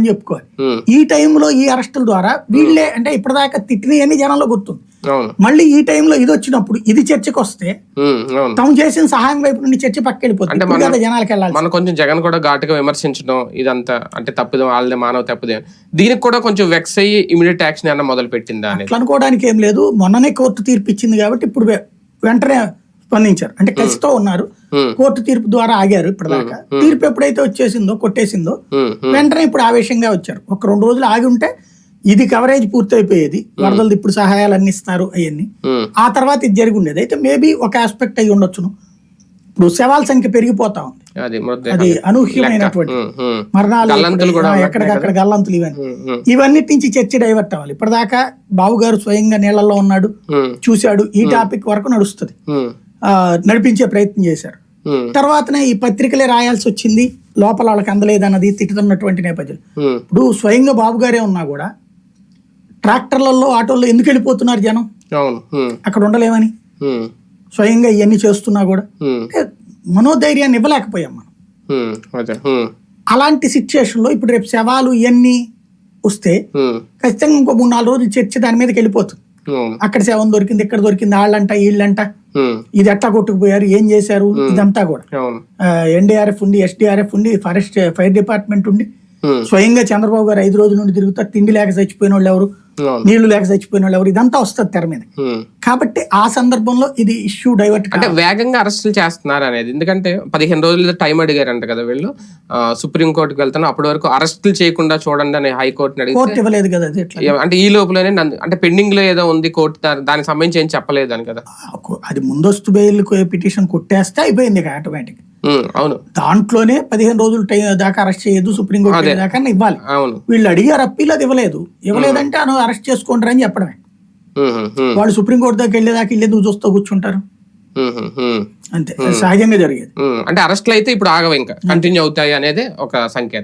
అని చెప్పుకోవాలి. ఈ టైంలో ఈ అరెస్టుల ద్వారా వీళ్ళే అంటే ఇప్పటిదాకా తిట్టినవన్నీ జనంలో గుర్తుంది. మళ్ళీ ఈ టైంలో ఇది వచ్చినప్పుడు ఇది చర్చకు వస్తే తాము చేసిన సహాయం వైపు నుండి చర్చ కదా జనాలకు వెళ్ళాలి మన కొంచెం జగన్ కూడా ఘాటుగా విమర్శించడం ఇదంతా అంటే తప్పుదే వాళ్ళదే మానవ తప్పుదే అని. దీనికి కూడా కొంచెం వెక్స్ అయ్యి ఇమీడియట్ యాక్షన్ అన్న మొదలు పెట్టిందా అనుకోవడానికి ఏం లేదు. మొన్ననే కోర్టు తీర్పు ఇచ్చింది కాబట్టి ఇప్పుడు వెంటనే స్పందించారు. అంటే కసితో ఉన్నారు. కోర్టు తీర్పు ద్వారా ఆగారు ఇప్పటిదాకా. తీర్పు ఎప్పుడైతే వచ్చేసిందో కొట్టేసిందో వెంటనే ఇప్పుడు ఆవేశంగా వచ్చారు. ఒక రెండు రోజులు ఆగి ఉంటే ఇది కవరేజ్ పూర్తయిపోయేది. వరదలు ఇప్పుడు సహాయాలు అన్ని ఇస్తారు అవన్నీ. ఆ తర్వాత ఇది జరిగి ఉండేది అయితే మేబీ ఒక ఆస్పెక్ట్ అయి ఉండొచ్చును. ఇప్పుడు శవాల సంఖ్య పెరిగిపోతా ఉంది. అది అనూహ్యమైనటువంటి మరణాలు ఎక్కడికక్కడ గల్లంతులు ఇవన్నీ. ఇవన్నిటి నుంచి చర్చ డైవర్ట్ అవ్వాలి. ఇప్పటిదాకా బాబు గారు స్వయంగా నీళ్ళలో ఉన్నాడు చూశాడు. ఈ టాపిక్ వరకు నడుస్తుంది. నడిపించే ప్రయత్నం చేశారు. తర్వాతనే ఈ పత్రికలే రాయాల్సి వచ్చింది. లోపల వాళ్ళకి అందలేదన్నది తిట్టుతున్నటువంటి నేపథ్యం ఇప్పుడు స్వయంగా బాబు గారే ఉన్నా కూడా ట్రాక్టర్లలో ఆటోల్లో ఎందుకు వెళ్ళిపోతున్నారు జనం? అక్కడ ఉండలేమని? స్వయంగా ఇవన్నీ చేస్తున్నా కూడా. మనోధైర్యాన్ని ఇవ్వలేకపోయాం మనం. అలాంటి సిచ్యుయేషన్లో ఇప్పుడు రేపు శవాలు ఇవన్నీ వస్తే ఖచ్చితంగా ఇంకో మూడు నాలుగు రోజులు చర్చ దాని మీదకి వెళ్ళిపోతుంది. అక్కడ శవం దొరికింది ఇక్కడ దొరికింది వాళ్ళంట వీళ్ళంట ఇది ఎట్లా కొట్టుకుపోయారు? ఏం చేశారు? ఇదంతా కూడా. ఎన్డీఆర్ఎఫ్ ఉండి ఎస్డీఆర్ఎఫ్ ఉండి ఫారెస్ట్ ఫైర్ డిపార్ట్మెంట్ ఉండి స్వయంగా చంద్రబాబు గారు ఐదు రోజుల నుండి తిరుగుతారు తిండి లేక చచ్చిపోయిన వాళ్ళు ఎవరు? నీళ్ళు లేక చచ్చిపోయిన వాళ్ళు ఎవరు? ఇదంతా వస్తుంది తెర మీద. కాబట్టి ఆ సందర్భంలో ఇది ఇష్యూ డైవర్ట్ అంటే వేగంగా అరెస్టులు చేస్తున్నారు అనేది. ఎందుకంటే పదిహేను రోజులు టైం అడిగారంట కదా వీళ్ళు. ఆ, సుప్రీం కోర్టుకి వెళ్తాను అప్పటి వరకు అరెస్టులు చేయకుండా చూడండి అని హైకోర్టుని అడిగితే కోర్టు ఇవ్వలేదు కదా అంటే ఈ లోపలనే అంటే పెండింగ్లో ఏదో ఉంది కోర్టు దానికి సంబంధించి ఏం చెప్పలేదు అని కదా. అది ముందస్తు బెయిల్ పిటిషన్ కొట్టేస్తే అయిపోయింది ఆటోమేటిక్ అవును. దాంట్లోనే పదిహేను రోజులు టైం దాకా అరెస్ట్ చేయదు సుప్రీం కోర్టు దాకా ఇవ్వాలి. అవును. వీళ్ళు అడిగారు అప్పీల్ అది ఇవ్వలేదు. ఇవ్వలేదంటే అను అరెస్ట్ చేసుకుంటారు అని చెప్పడమే. వాళ్ళు సుప్రీంకోర్టు దాకా వెళ్ళేదాకా వెళ్ళేందుకు చూస్తూ కూర్చుంటారు? అంతే. సహజంగా జరిగేది. అంటే అరెస్టులు అయితే ఇప్పుడు ఆగవు ఇంకా. కంటిన్యూ అవుతాయి అనేది ఒక సంకేతం.